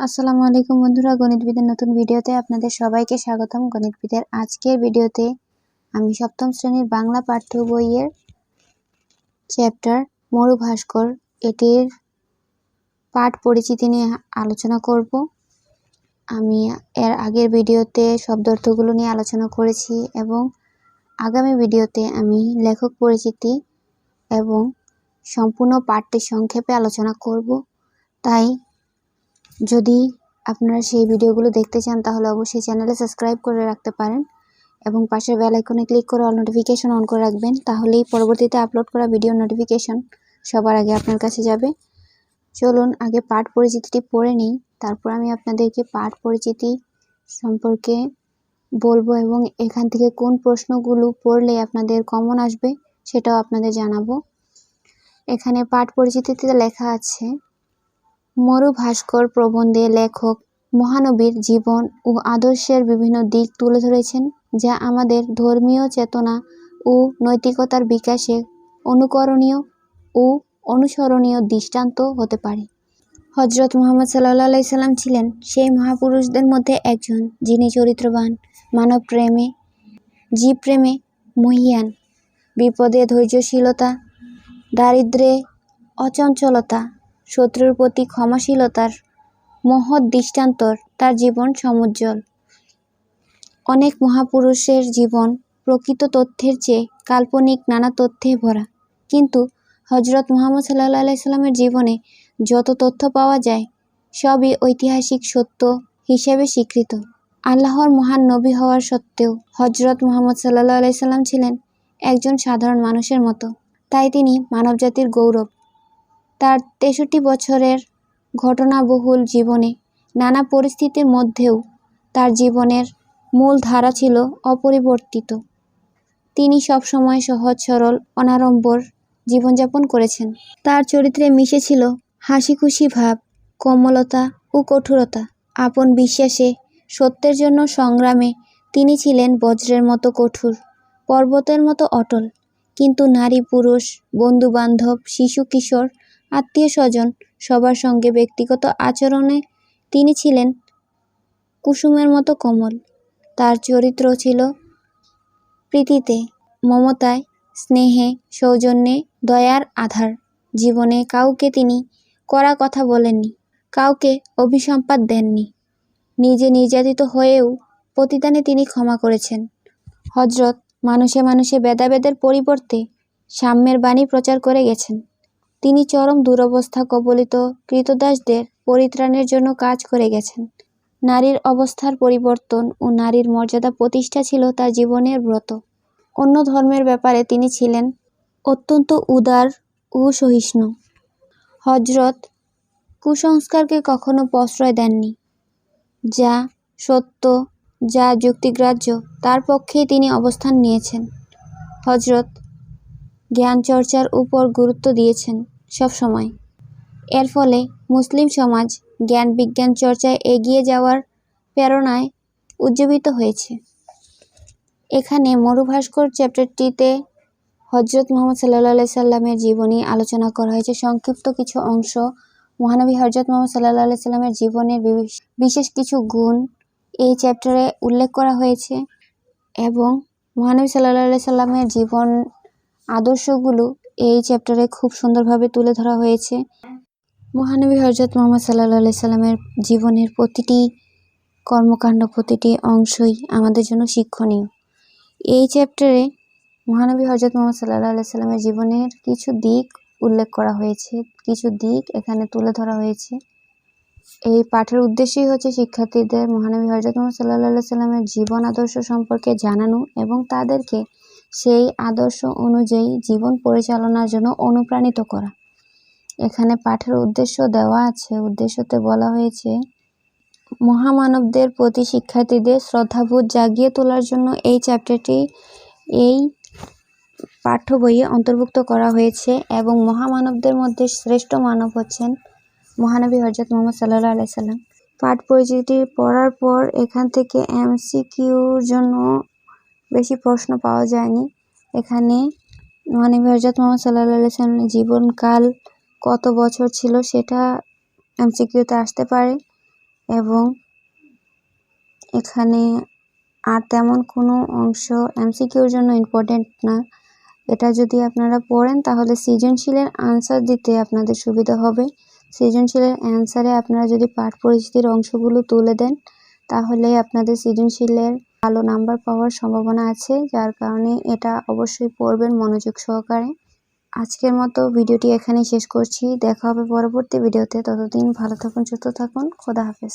আসসালামু আলাইকুম বন্ধুরা, গণিতবিদের নতুন ভিডিওতে আপনাদের সবাইকে স্বাগতম। গণিতবিদের আজকের ভিডিওতে আমি সপ্তম শ্রেণির বাংলা পাঠ্য বইয়ের চ্যাপ্টার মরু ভাস্কর এটির পাঠ পরিচিতি নিয়ে আলোচনা করব। আমি এর আগের ভিডিওতে শব্দার্থগুলো নিয়ে আলোচনা করেছি এবং আগামী ভিডিওতে আমি লেখক পরিচিতি এবং সম্পূর্ণ পাঠটি সংক্ষেপে আলোচনা করব। তাই যদি আপনারা সেই ভিডিওগুলো দেখতে চান, তাহলে অবশ্যই চ্যানেলে সাবস্ক্রাইব করে রাখতে পারেন এবং পাশের বেল আইকনে ক্লিক করে অল নোটিফিকেশন অন করে রাখবেন, তাহলেই পরবর্তীতে আপলোড করা ভিডিও নোটিফিকেশন সবার আগে আপনার কাছে যাবে। চলুন আগে পাঠ পরিচিতিটি পড়ে নিই, তারপর আমি আপনাদেরকে পাঠ পরিচিতি সম্পর্কে বলব এবং এখান থেকে কোন প্রশ্নগুলো পড়লে আপনাদের কমন আসবে সেটাও আপনাদের জানাব। এখানে পাঠ পরিচিতিতে লেখা আছে মরু ভাস্কর প্রবন্ধে লেখক মহানবীর জীবন ও আদর্শের বিভিন্ন দিক তুলে ধরেছেন, যা আমাদের ধর্মীয় চেতনা ও নৈতিকতার বিকাশে অনুকরণীয় ও অনুসরণীয় দৃষ্টান্ত হতে পারে। হজরত মোহাম্মদ সাল্লাহ সাল্লাম ছিলেন সেই মহাপুরুষদের মধ্যে একজন, যিনি চরিত্রবান মানব প্রেমে জীব প্রেমে মহিয়ান, বিপদে ধৈর্যশীলতা দারিদ্রে অচঞ্চলতা শত্রুর প্রতি ক্ষমাশীলতার মহৎ দৃষ্টান্তর তার জীবন সমুজ্জ্বল। অনেক মহাপুরুষের জীবন প্রকৃত তথ্যের চেয়ে কাল্পনিক নানা তথ্যে ভরা। কিন্তু হজরত মোহাম্মদ সাল্লাহ আলাইসাল্লামের জীবনে যত তথ্য পাওয়া যায়, সবই ঐতিহাসিক সত্য হিসেবে স্বীকৃত। আল্লাহর মহান নবী হওয়ার সত্ত্বেও হজরত মোহাম্মদ সাল্লাহ আলাইসাল্লাম ছিলেন একজন সাধারণ মানুষের মতো। তাই তিনি মানবজাতির গৌরব তার তেষট্টি বছরের ঘটনাবহুল জীবনে, নানা পরিস্থিতির মধ্যেও তার জীবনের মূল ধারা ছিল অপরিবর্তিত। তিনি সবসময় সহজ, সরল, অনাড়ম্বর জীবনযাপন করেছেন। তার চরিত্রে মিশে ছিল হাসি খুশি ভাব, কোমলতা ও কঠোরতা। আপন বিশ্বাসে সত্যের জন্য সংগ্রামে তিনি ছিলেন বজ্রের মতো কঠোর, পর্বতের মতো অটল। কিন্তু নারী পুরুষ বন্ধুবান্ধব শিশু কিশোর আত্মীয় স্বজন সবার সঙ্গে ব্যক্তিগত আচরণে তিনি ছিলেন কুসুমের মতো কোমল। তার চরিত্র ছিল প্রীতিতে, মমতায়, স্নেহে, সৌজন্যে, দয়ার আধার। জীবনে কাউকে তিনি কড়া কথা বলেননি, কাউকে অভিসম্পাদ দেননি। নিজে নির্যাতিত হয়েও প্রতিদানে তিনি ক্ষমা করেছেন। হজরত মানুষে মানুষে ভেদাভেদের পরিবর্তে সাম্যের বাণী প্রচার করে গেছেন। তিনি চরম দুরবস্থা কবলিত কৃতদাসদের পরিত্রাণের জন্য কাজ করে গেছেন। নারীর অবস্থার পরিবর্তন ও নারীর মর্যাদা প্রতিষ্ঠা ছিল তার জীবনের ব্রত। অন্য ধর্মের ব্যাপারে তিনি ছিলেন অত্যন্ত উদার ও সহিষ্ণু। হজরত কুসংস্কারকে কখনো প্রশ্রয় দেননি। যা সত্য, যা যুক্তিগ্রাহ্য, তার পক্ষেই তিনি অবস্থান নিয়েছেন। হজরত জ্ঞান চর্চার উপর গুরুত্ব দিয়েছেন সব সময়। এর ফলে মুসলিম সমাজ জ্ঞান বিজ্ঞান চর্চায় এগিয়ে যাওয়ার প্রেরণায় উজ্জীবিত হয়েছে এখানে মরুভাস্কর চ্যাপ্টারটিতে হজরত মোহাম্মদ সাল্লাহ সাল্লামের জীবনী আলোচনা করা হয়েছে সংক্ষিপ্ত কিছু অংশ মহানবী হজরত মোহাম্মদ সাল্লাহ সাল্লামের জীবনের বিশেষ কিছু গুণ এই চ্যাপ্টারে উল্লেখ করা হয়েছে এবং মহানবী সাল্লাহ সাল্লামের জীবন আদর্শগুলো এই চ্যাপ্টারে খুব সুন্দরভাবে তুলে ধরা হয়েছে। মহানবী হজরত মোহাম্মদ সাল্লা সাল্লামের জীবনের প্রতিটি কর্মকাণ্ড, প্রতিটি অংশই আমাদের জন্য শিক্ষণীয়। এই চ্যাপ্টারে মহানবী হজরত মোহাম্মদ সাল্লাহ সাল্লামের জীবনের কিছু দিক উল্লেখ করা হয়েছে, কিছু দিক এখানে তুলে ধরা হয়েছে। এই পাঠের উদ্দেশ্যই হচ্ছে শিক্ষার্থীদের মহানবী হজরত মোহাম্মদ সাল্লাহ সাল্লামের জীবন আদর্শ সম্পর্কে জানানো এবং তাদেরকে সেই আদর্শ অনুযায়ী জীবন পরিচালনার জন্য অনুপ্রাণিত করা। এখানে পাঠের উদ্দেশ্য দেওয়া আছে। উদ্দেশ্যতে বলা হয়েছে, মহামানবদের প্রতি শিক্ষার্থীদের শ্রদ্ধাবোধ জাগিয়ে তোলার জন্য এই চ্যাপ্টারটি এই পাঠ্য বইয়ে অন্তর্ভুক্ত করা হয়েছে এবং মহামানবদের মধ্যে শ্রেষ্ঠ মানব হচ্ছেন মহানবী হজরত মোহাম্মদ সাল্লাহ আলাইসাল্লাম পাঠ পরিচিতি পড়ার পর এখান থেকে এমসিকিউর জন্য বেশি প্রশ্ন পাওয়া যায়নি। এখানে মহানবী হজরত মোহাম্মদ সাল্লাহ সাল্লামের জীবনকাল কত বছর ছিল সেটা এমসিকিউতে আসতে পারে এবং এখানে আর তেমন কোনো অংশ এমসিকিউর জন্য ইম্পর্টেন্ট না। এটা যদি আপনারা পড়েন তাহলে সৃজনশীলের আনসার দিতে আপনাদের সুবিধা হবে। সৃজনশীলের অ্যান্সারে আপনারা যদি পাঠ পরিচিতির অংশগুলো তুলে দেন, তাহলে আপনাদের সৃজনশীলের ভালো নাম্বার পাওয়ার সম্ভাবনা আছে, যার কারণে এটা অবশ্যই পড়বেন মনোযোগ সহকারে। আজকের মতো ভিডিওটি এখানেই শেষ করছি। দেখা হবে পরবর্তী ভিডিওতে। ততদিন ভালো থাকুন, সুস্থ থাকুন। খোদা হাফেজ।